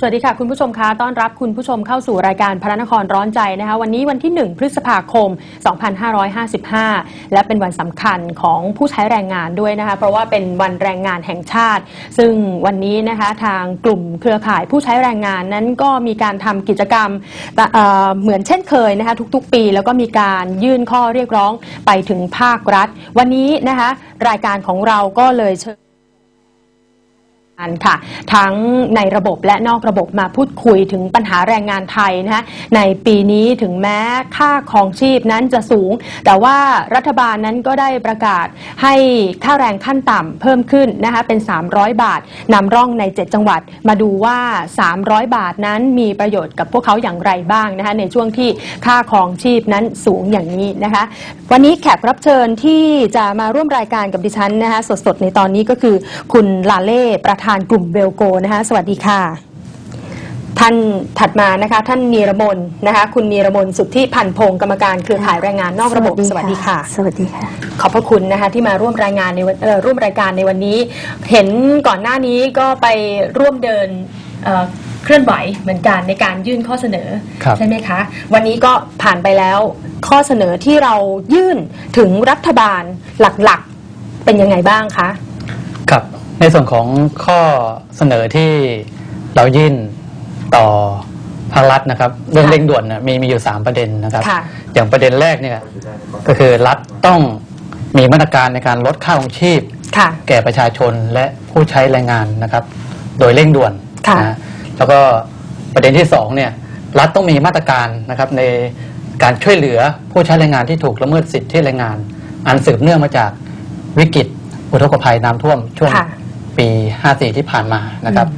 สวัสดีค่ะ คุณผู้ชมคะต้อนรับคุณผู้ชมเข้าสู่รายการพระนครร้อนใจนะคะวันนี้วันที่ 1 พฤษภาคม 2555 และเป็นวันสำคัญของผู้ใช้แรงงานด้วยนะคะเพราะว่าเป็นวันแรงงานแห่งชาติ ซึ่งวันนี้นะคะทางกลุ่มเครือข่ายผู้ใช้แรงงานนั้นก็มีการทำกิจกรรมเเหมือนเช่นเคยนะคะทุกๆ ปี แล้วก็มีการยื่นข้อเรียกร้องไปถึงภาครัฐ วันนี้นะคะรายการของเราก็เลยเชิญ กันค่ะ ทั้งในระบบและนอกระบบมาพูดคุยถึงปัญหาแรงงานไทยนะคะในปีนี้ถึงแม้ค่าครองชีพนั้นจะสูง แต่ว่ารัฐบาลนั้นก็ได้ประกาศให้ค่าแรงขั้นต่ำเพิ่มขึ้นนะคะเป็น 300 บาทนำร่องใน 7 จังหวัดมาดูว่า 300 บาทนั้นมีประโยชน์กับพวกเขาอย่างไรบ้างนะคะในช่วงที่ค่าครองชีพนั้นสูงอย่างนี้นะคะ วันนี้แขกรับเชิญที่จะมาร่วมรายการกับดิฉันนะคะสดๆในตอนนี้ก็คือคุณลาเล่ประธานกลุ่มเบลโกนะคะสวัสดีค่ะ ท่านถัดมานะคะ ท่านนีรมนนะคะ คุณนีรมนสุทธิพันธ์พงศ์กรรมการเครือข่ายแรงงานนอกระบบสวัสดีค่ะ สวัสดีค่ะ ขอบพระคุณนะคะที่มาร่วมรายงานในวันเอ่อร่วมรายการในวันนี้ เห็นก่อนหน้านี้ก็ไปร่วมเดินเอ่อเคลื่อนไหวเหมือนกันในการยื่นข้อเสนอครับ ใช่ไหมคะ วันนี้ก็ผ่านไปแล้วข้อเสนอที่เรายื่นถึงรัฐบาลหลักๆเป็นยังไงบ้างคะ ครับ ในส่วนของข้อเสนอที่เรายื่นต่อภาครัฐนะครับ เรื่องค่ะเร่งด่วนนะมีมีอยู่ 3 ประเด็นนะครับ ค่ะ อย่างประเด็นแรกเนี่ยก็คือรัฐต้องมีมาตรการในการลดค่าของชีพ ค่ะ แก่ประชาชนและผู้ใช้แรงงานนะครับ โดยเร่งด่วนค่ะ นะแล้วก็ประเด็นที่สองเนี่ยรัฐต้องมีมาตรการนะครับในการช่วยเหลือผู้ใช้แรงงานที่ถูกละเมิดสิทธิแรงงาน อันสืบเนื่องมาจากวิกฤตอุทกภัยน้ำท่วมช่วง ค่ะ ปี 54 ที่ผ่านมานะครับ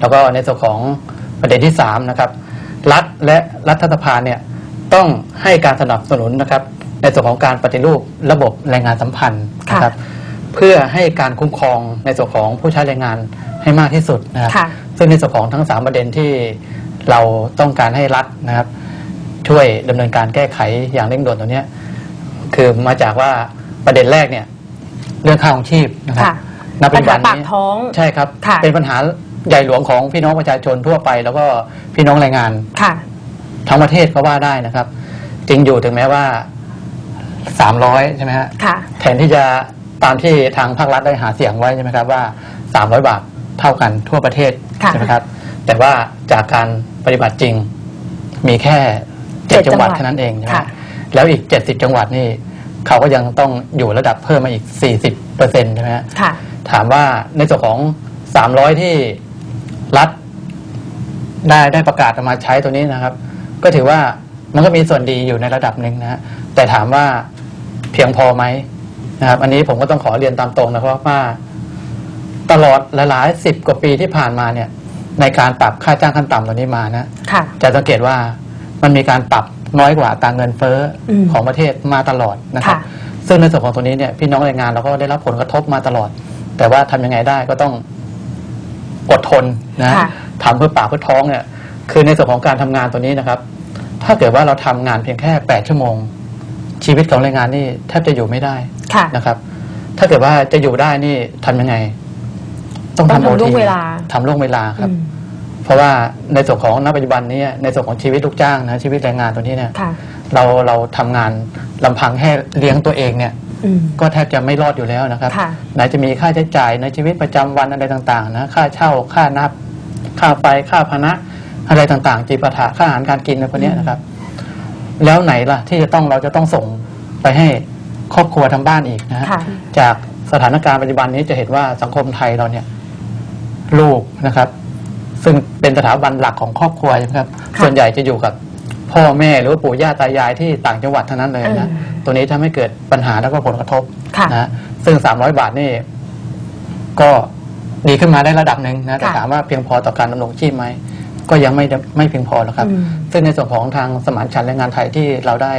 แล้วก็ในส่วนของประเด็นที่3นะครับรัฐและรัฐสภาเนี่ยต้องให้การสนับสนุนนะครับ ในส่วนของการปฏิรูประบบแรงงานสัมพันธ์นะครับ เพื่อให้การคุ้มครองในส่วนของผู้ใช้แรงงานให้มากที่สุดนะครับค่ะซึ่งในส่วนของทั้ง 3 ประเด็นที่เราต้องการให้รัฐนะครับ ช่วยดำเนินการแก้ไขอย่างเร่งด่วนตัวเนี้ยคือมาจากว่าประเด็นแรกเนี่ย เรื่องค่าของชีพนะครับค่ะ ณปัจจุบันปัญหาปากนี้ท้อง ใช่ครับค่ะ เป็นปัญหาใหญ่หลวงของพี่น้องประชาชนทั่วไป แล้วก็พี่น้องแรงงาน ค่ะ ทั้งประเทศก็ว่าได้นะครับ จริงอยู่ถึงแม้ว่า 300 ใช่ไหมฮะค่ะ แทนที่จะตามที่ทางภาครัฐได้หาเสียงไว้ใช่ไหมครับว่า 300 บาทเท่ากันทั่วประเทศค่ะ ใช่ไหมครับ แต่ว่าจากการปฏิบัติจริงมีแค่เจ็ด7จังหวัดจังหวัดเท่านั้นเองใช่ไหมค่ะ แล้วอีก 70 จังหวัดนี่ เขาก็ยังต้องอยู่ระดับเพิ่มมาอีก 40เปอร์เซ็นต์ใช่ไหมฮะค่ะถามว่าในส่วนของ 300 ที่รัฐได้ได้ประกาศออกมาใช้ตัวนี้นะครับ ก็ถือว่ามันก็มีส่วนดีอยู่ในระดับหนึ่งนะฮะแต่ถามว่าเพียงพอไหมนะครับ อันนี้ผมก็ต้องขอเรียนตามตรงนะครับว่า ตลอดหลายๆสิบกว่าปีที่ผ่านมาเนี่ย ในการปรับค่าจ้างขั้นต่ำตัวนี้มานะค่ะจะสังเกตว่ามันมีการปรับ น้อยกว่าอัตราเงินเฟ้ออมของประเทศมาตลอดนะครับค่ะซึ่งในส่วนของตัวนี้เนี่ยพี่น้องแรงงานเราก็ได้รับผลกระทบมาตลอด แต่ว่าทำยังไงได้ก็ต้องอดทนนะค่ะทำเพื่อปากเพื่อท้องเนี่ยคือในส่วนของการทำงานตัวนี้นะครับ ถ้าเกิดว่าเราทำงานเพียงแค่แปดชั่วโมง ชีวิตของแรงงานนี่แทบจะอยู่ไม่ได้ค่ะนะครับ ถ้าเกิดว่าจะอยู่ได้นี่ทำยังไง ต้องต้องทำทำโอล่วทีงเวลาทำล่วงเวลาครับอืม เพราะว่าในส่วนของณปัจจุบันนี้ในส่วนของชีวิตลูกจ้างนะชีวิตแรงงานตัวนี้เนี่ยค่ะ เราเราทำงานลำพังแค่เลี้ยงตัวเองเนี่ย อืม ก็แทบจะไม่รอดอยู่แล้วนะครับ ค่ะไหนจะมีค่าใช้จ่ายในชีวิตประจำวันอะไรต่างๆนะค่าเช่าค่านับ ค่าไฟค่าพนะอะไรต่างๆ จีปาถะค่าอาหารการกินในพวกเนี้ยนะครับ แล้วไหนล่ะ ที่จะต้องเราจะต้องส่งไปให้ครอบครัวทางบ้านอีกนะฮะค่ะ จากสถานการณ์ปัจจุบันนี้จะเห็นว่าสังคมไทยเราเนี่ย ลูกนะครับ ซึ่งเป็นสถาบันหลักของครอบครัวใช่ไหมครับ ค่ะส่วนใหญ่จะอยู่กับพ่อแม่หรือว่าปู่ย่าตายายที่ต่างจังหวัดเท่านั้นเลยนะอืมตัวนี้ทำให้เกิดปัญหาแล้วก็ผลกระทบค่ะ นะฮะซึ่ง 300 บาทนี่ก็ดีขึ้นมาได้ระดับหนึ่งนะแต่ค่ะถามว่าเพียงพอต่อการดำรงชีพไหมก็ยังไม่ได้ไม่เพียงพอหรอกครับ อืม ซึ่งในส่วนของทางสมานฉันท์แรงงานไทยที่เราได้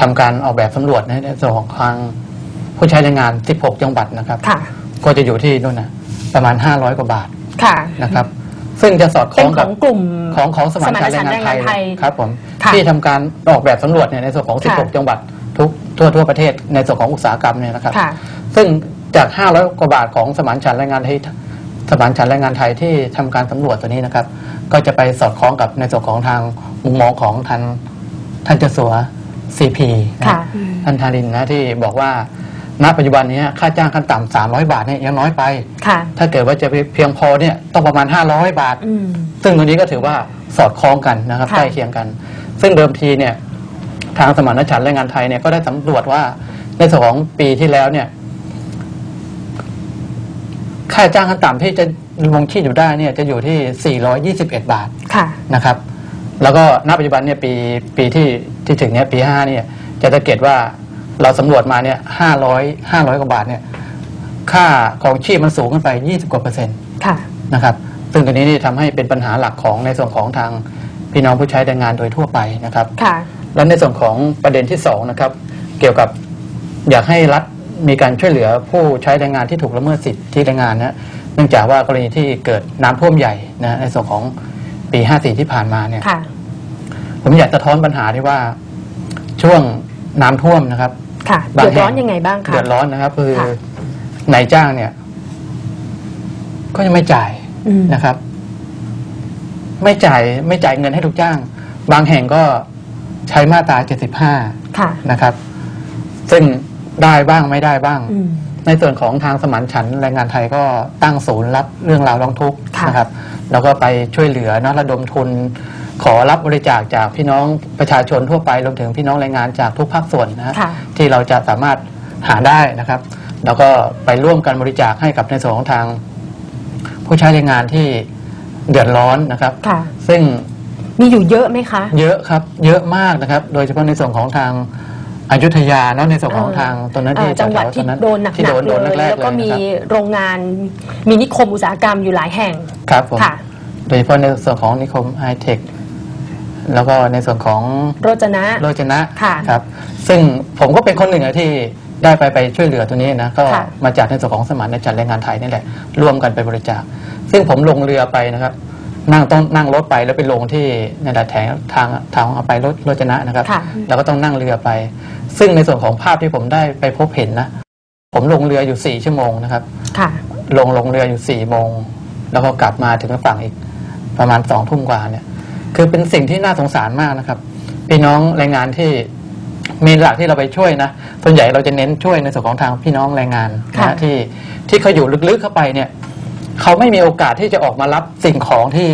ทำการออกแบบสำรวจนะในส่วนของทางผู้ใช้แรงงาน 16 จังหวัดนะครับ ค่ะ ก็จะอยู่ที่นู่นนะประมาณ 500 กว่าบาทค่ะ นะครับ ซึ่งจะสอดคเป็ล้อนงขกัอบงกลุ่มของของสมานฉันท์สแรงมงานไทยไทยครับผมค่ะที่ทำการออกแบบสำรวจเนี่ยในส่วนของ ค่ะ 16 จังหวัดทุกทั่วทั่วประเทศในส่วนของอุตสาหกรรมเนี่ยนะครับ ค่ะ ซึ่งจาก 500 กว่าบาทของสมานฉันท์แรงงานไทยสมานฉันท์แรงงานไทยที่ทำการสำรวจตัวนี้นะครับ ก็จะไปสอดคล้องกับในส่วนของทางมุมมองของท่านท่านเจาสัวซีพีนะค่ะ ท่านธารินนะที่บอกว่า ณปัจจุบันนี้ค่าจ้างขั้นต่ำสามร้อยบาทเนี่ยยังน้อยไป ค่ะ ถ้าเกิดว่าจะเพียงพอเนี่ยต้องประมาณ 500 บาท อืม ซึ่งตรงนี้ก็ถือว่าสอดคล้องกันนะครับค่ะ ใกล้เคียงกัน ซึ่งเดิมทีเนี่ยทางสมานฉันท์แรงงานไทยเนี่ยก็ได้สำรวจว่าในส่วนของปีที่แล้วเนี่ย ค่าจ้างขั้นต่ำที่จะดำรงชีพอยู่ได้เนี่ยจะอยู่ที่ 421 บาท ค่ะ นะครับ แล้วก็ณปัจจุบันเนี่ยปีปีที่ที่ถึงเนี่ยปีห้าเนี่ยจะสังเกตว่า เราสำรวจมาเนี่ยห้าร้อยห้าร้อยกว่าบาทเนี่ยค่าของชีพมันสูงขึ้นไป 20 กว่าเปอร์เซ็นต์ค่ะ นะครับ ซึ่งตัวนี้นี่ทำให้เป็นปัญหาหลักของในส่วนของทางพี่น้องผู้ใช้แรงงานโดยทั่วไปนะครับ ค่ะ และในส่วนของประเด็นที่สองนะครับ เกี่ยวกับอยากให้รัฐมีการช่วยเหลือผู้ใช้แรงงานที่ถูกละเมิดสิทธิแรงงานนะเนื่องจากว่ากรณีที่เกิดน้ำท่วมใหญ่นะในส่วนของปี 54 ที่ผ่านมาเนี่ย ค่ะ ผมอยากจะท้อนปัญหาที่ว่าช่วงน้ำท่วมนะครับ ค่ะบางเดือดร้อนแห่ง ยังไงบ้างคะ เดือดร้อนนะครับ คือค่ะ นายจ้างเนี่ย ก็ยังไม่จ่ายอืมนะครับ ไม่จ่ายไม่จ่ายเงินให้ลูกจ้าง บางแห่งก็ใช้มาตรา75ค่ะนะครับ ซึ่งได้บ้างไม่ได้บ้าง อืม ในส่วนของทางสมานฉันท์แรงงานไทยก็ตั้งศูนย์รับเรื่องราวร้องทุกข์ค่ะนะครับ แล้วก็ไปช่วยเหลือเนอะระดมทุน ขอรับบริจาคจากพี่น้องประชาชนทั่วไปรวมถึงพี่น้องแรงงานจากทุกภาคส่วนนะฮะค่ะ ที่เราจะสามารถหาได้นะครับ แล้วก็ไปร่วมกันบริจาคให้กับในส่วนของทาง ผู้ใช้แรงงานที่เดือดร้อนนะครับ ค่ะ ซึ่ง มีอยู่เยอะไหมคะ เยอะครับ เยอะมากนะครับ โดยเฉพาะในส่วนของทางอยุธยาเนอะในส่วนของเออทางตรงนั้นเอ่ที่อจังหวัดแถๆที่ตรงนั้นโดนหนักที่โดนๆโดนเลยแรกๆแล้วก็เลยมีนะครับโรงงานมีนิคมอุตสาหกรรมอยู่หลายแห่ง ครับผมค่ะ โดยเฉพาะในส่วนของนิคมไฮเทค แล้วก็ในส่วนของโรจนะ โรจนะค่ะครับ ซึ่งผมก็เป็นคนหนึ่งอะที่ได้ไปไปช่วยเหลือตัวนี้นะก็ค่ะ มาจากในส่วนของสมานจัดแรงงานไทยนี่แหละร่วมกันไปบริจาค ซึ่งผมลงเรือไปนะครับ นั่งต้องนั่งรถไปแล้วไปลงที่ในดัดแถงทางทางเอาไปรถโรจนะนะครับ ค่ะ แล้วก็ต้องนั่งเรือไป ซึ่งในส่วนของภาพที่ผมได้ไปพบเห็นนะ ผมลงเรืออยู่สี่ชั่วโมงนะครับ ค่ะ ลงลงเรืออยู่สี่โมง แล้วก็กลับมาถึงฝั่งอีก ประมาณสองทุ่มกว่าเนี่ย คือเป็นสิ่งที่น่าสงสารมากนะครับ พี่น้องแรงงานที่มีหลักที่เราไปช่วยนะส่วนใหญ่เราจะเน้นช่วยในส่วนของทางพี่น้องแรงงานนะค่ะฮะที่ที่เขาอยู่ลึกๆเข้าไปเนี่ยเขาไม่มีโอกาสที่จะออกมารับสิ่งของที่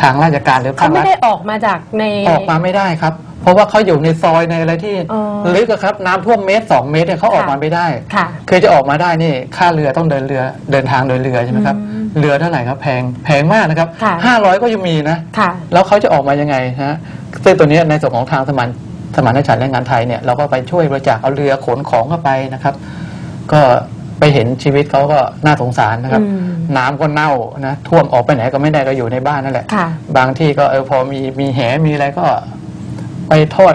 ทางราชการหรือภาเขาคไม่รัฐได้ออกมาจากในออกมาไม่ได้ครับ เพราะว่าเขาอยู่ในซอยในอะไรที่อ๋อลึกอะครับ น้ำท่วมเมตรสองเมตรเนี่ยเขาออกค่ะมาไม่ได้ค่ะคือจะออกมาได้นี่ค่าเรือต้องเดินเรือเดินทางโดยเรือใช่ไหมครับ อืมเรือเท่าไหร่ครับแพงแพงมากนะครับค่ะห้าร้อยก็ยังมีนะค่ะแล้วเขาจะออกมายังไงฮะซึ่งตัวเนี้ยในส่วนของทางสมานสมานฉันท์แรงงานไทยเนี่ยเราก็ไปช่วยบริจาคเอาเรือขนของเข้าไปนะครับ ก็ไปเห็นชีวิตเขาก็น่าสงสารนะครับอืมน้ำก็เน่านะท่วมออกไปไหนก็ไม่ได้ก็อยู่ในบ้านนั่นแหละค่ะบางที่ก็เออพอมีมีแหมีอะไรก็ ไปทอด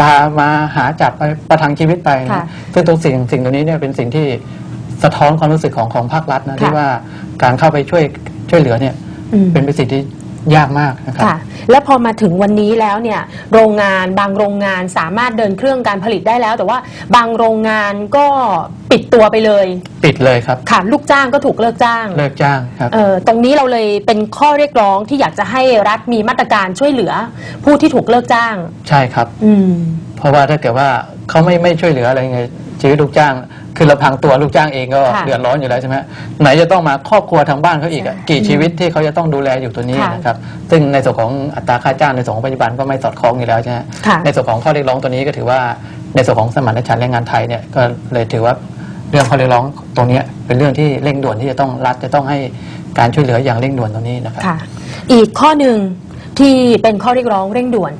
ปลามาหาจับไปประทังชีวิตไปนะค่ะซึ่งตรงสิ่งสิ่งตัวนี้เนี่ยเป็นสิ่งที่สะท้อนความรู้สึกของของภาครัฐนะค่ะที่ว่า การเข้าไปช่วยช่วยเหลือเนี่ยอืม เป็นเป็นสิ่งที่ยากมากนะครับ ค่ะ แล้วพอมาถึงวันนี้แล้วเนี่ย โรงงานบางโรงงานสามารถเดินเครื่องการผลิตได้แล้ว แต่ว่าบางโรงงานก็ปิดตัวไปเลยปิดเลยครับ ค่ะ ลูกจ้างก็ถูกเลิกจ้าง เลิกจ้างครับ เอ่อตรงนี้เราเลยเป็นข้อเรียกร้องที่อยากจะให้รัฐมีมาตรการช่วยเหลือ ผู้ที่ถูกเลิกจ้าง ใช่ครับ อืม เพราะว่าถ้าเกิดว่าเขาไม่ไม่ช่วยเหลืออะไรไง ชีวิตลูกจ้าง คือเราพังตัวลูกจ้างเองก็ค่ะเดือดร้อนอยู่แล้วใช่ไหมไหนจะต้องมาครอบครัวทางบ้านเขาอีกอะใช่กี่ชีวิตที่เขาจะต้องดูแลอยู่ตัวนี้ค่ะนะครับซึ่งในส่วนของอัตราค่าจ้างในส่วนของปัจจุบันก็ไม่สอดคล้องอยู่แล้วใช่ไหมค่ะ ในส่วนของข้อเรียกร้องตัวนี้ก็ถือว่าในส่วนของสมานฉันท์แรงงานไทยเนี่ยก็เลยถือว่าเรื่องข้อเรียกร้องตรงเนี้ยเป็นเรื่องที่เร่งด่วนที่จะต้องรัฐจะต้องให้การช่วยเหลืออย่างเร่งด่วนตรงนี้นะครับค่ะ อีกข้อหนึ่งที่เป็นข้อเรียกร้องเร่งด่วน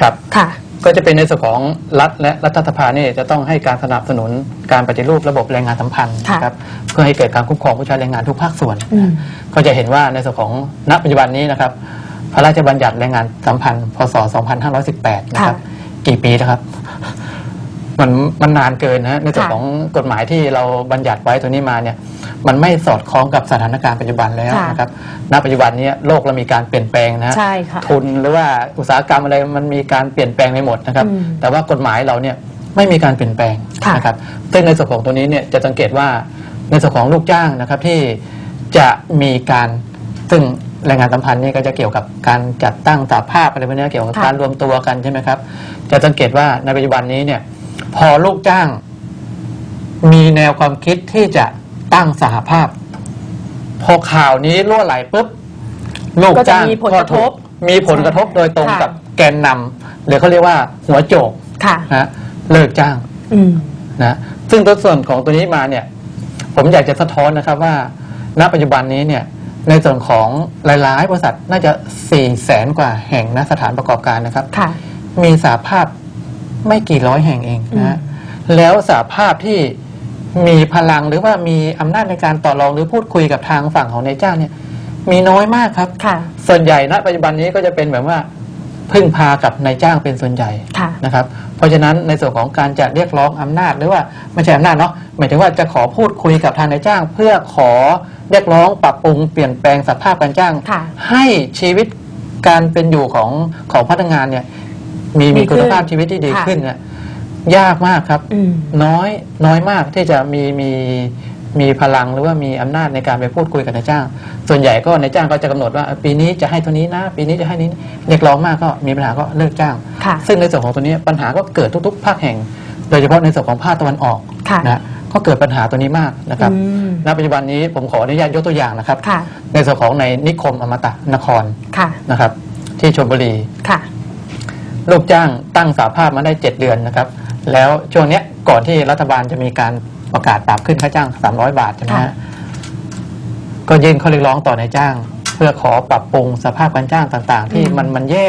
ครับ ค่ะ ก็จะเป็นในส่วนของรัฐและรัฐสภานี่จะต้องให้การสนับสนุนการปฏิรูประบบแรงงานสัมพันธ์ค่ะนะครับเพื่อให้เกิดการคุ้มครองผู้ใช้แรงงานทุกภาคส่วน อืม ก็จะเห็นว่าในส่วนของณปัจจุบันนี้นะครับ พระราชบัญญัติแรงงานสัมพันธ์ พศ 2518 นะครับ กี่ปีนะครับ มันมันนานเกินนะฮะในส่วนค่ะ ของกฎหมายที่เราบัญญัติไว้ตัวนี้มาเนี่ย มันไม่สอดคล้องกับสถานการณ์ปัจจุบันแล้วค่ะนะครับณปัจจุบันนี้โลกเรามีการเปลี่ยนแปลงนะฮะใช่ค่ะทุนหรือว่าอุตสาหกรรมอะไรมันมีการเปลี่ยนแปลงไปหมดนะครับ อืมแต่ว่ากฎหมายเราเนี่ยไม่มีการเปลี่ยนแปลงค่ะนะครับซึ่งในส่วนของตัวนี้เนี่ยจะสังเกตว่าในส่วนของลูกจ้างนะครับที่จะมีการซึ่งแรงงานสัมพันธ์นี่ก็จะเกี่ยวกับการจัดตั้งสาภาพอะไรพวกนี้เกี่ยวกับค่ะ การรวมตัวกันใช่ไหมครับจะสังเกตว่าในปัจจุบันนี้เนี่ยพอลูกจ้าง มีแนวความคิดที่จะ ตั้งสหภาพ พอข่าวนี้รั่วไหลปุ๊บลูกก็จะจ้างมีผลกระทบมีผลกระทบโดยตรงค่ะ กับแกนนำหรือเขาเรียกว่าหัวโจกค่ะ นะเลิกจ้างอืม นะซึ่งตัวส่วนของตัวนี้มาเนี่ย ผมอยากจะสะท้อนนะครับว่า ณปัจจุบันนี้เนี่ยในส่วนของหลายๆบริษัทน่าจะ4ี่แสนกว่าแห่งนะสถานประกอบการนะครับ ค่ะ มีสาภาพไม่กี่ร้อยแห่งเองนะฮะแล้วสาภาพที่ มีพลังหรือว่ามีอำนาจในการต่อรองหรือพูดคุยกับทางฝั่งของนายจ้างเนี่ย มีน้อยมากครับค่ะ ส่วนใหญ่ณปัจจุบันนี้ก็จะเป็นแบบว่าพึ่งพากับนายจ้างเป็นส่วนใหญ่ค่ะนะครับ เพราะฉะนั้นในส่วนของการจะเรียกร้องอำนาจหรือว่าไม่ใช่อำนาจเนาะหมายถึงว่าจะขอพูดคุยกับทางนายจ้าง เพื่อขอเรียกร้องปรับปรุงเปลี่ยนแปลงสภาพการจ้าง ค่ะ ให้ชีวิตการเป็นอยู่ของของพนักงานเนี่ยมีดีมีขึ้นคุณภาพชีวิตที่ดีค่ะ ขึ้นเนี่ย ยากมากครับอืมน้อยน้อยมากที่จะมีมีมีพลังหรือว่ามีอำนาจในการไปพูดคุยกับนายจ้าง ส่วนใหญ่ก็นายจ้างก็จะกำหนดว่าเออปีนี้จะให้เท่านี้นะ ปีนี้จะให้นี้นะเรียกร้องมากก็มีปัญหาก็เลิกจ้างค่ะซึ่งในส่วนของตัวนี้ปัญหาก็เกิดทุก ๆ ภาคแห่ง โดยเฉพาะในส่วนของภาคตะวันออกค่ะนะก็เกิดปัญหาตัวนี้มากนะครับอืมณปัจจุบันนี้ผมขออนุญาตยกตัวอย่างนะครับค่ะในส่วนของในนิคมอมตะนครค่ะนะครับ ที่ชลบุรีค่ะลูกจ้างตั้งสาภาพมาได้ 7 เดือนนะครับ แล้วช่วงเนี้ยก่อนที่รัฐบาลจะมีการประกาศปรับขึ้นค่าจ้าง 300 บาทใช่ไหมค่ะฮะก็ยื่นข้อเรียกร้องต่อนายจ้าง เพื่อขอปรับปรุงสภาพการจ้างต่าง ๆ ที่มันมันแย่